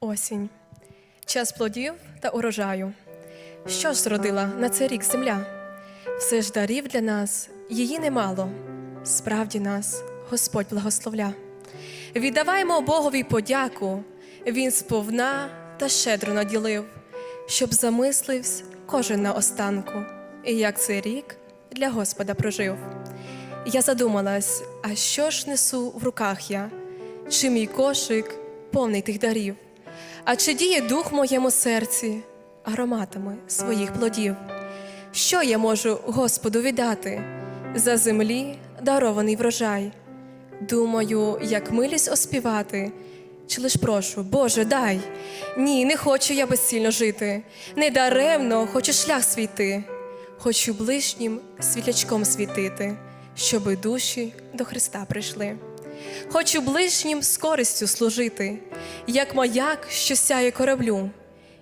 Осінь. Час плодів та урожаю. Що ж зродила на цей рік земля? Все ж дарів для нас її немало. Справді нас Господь благословля. Віддаваймо Богові подяку, Він сповна та щедро наділив, щоб замисливсь кожен на останку, і як цей рік для Господа прожив. Я задумалась, а що ж несу в руках я? Чи мій кошик повний тих дарів? А чи діє дух в моєму серці ароматами своїх плодів? Що я можу Господу віддати за землі дарований врожай? Думаю, як милість оспівати, чи лиш прошу, Боже, дай. Ні, не хочу я безцільно жити, не даремно хочу шлях свійти, хочу ближнім світлячком світити, щоби душі до Христа прийшли. Хочу ближнім з користю служити, як маяк, що сяє кораблю,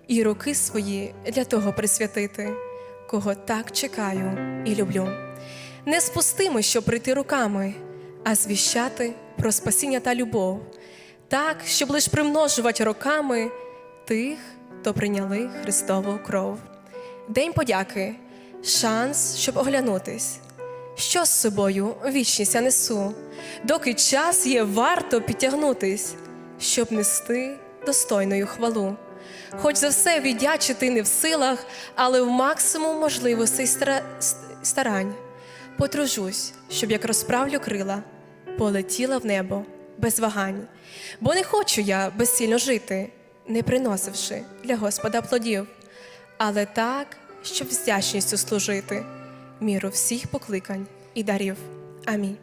і руки свої для того присвятити, кого так чекаю і люблю. Не з пустими, щоб прийти руками, а звіщати про спасіння та любов, так, щоб лиш примножувати роками тих, хто прийняли Христову кров. День подяки, шанс, щоб оглянутись. Що з собою вічність я несу, доки час є, варто підтягнутись, щоб нести достойною хвалу. Хоч за все віддячити не в силах, але в максимум можливостей стара- старань. Потружусь, щоб як розправлю крила, полетіла в небо без вагань. Бо не хочу я безсильно жити, не приносивши для Господа плодів, але так, щоб вдячністю служити, міру всіх покликань і дарів. Амінь.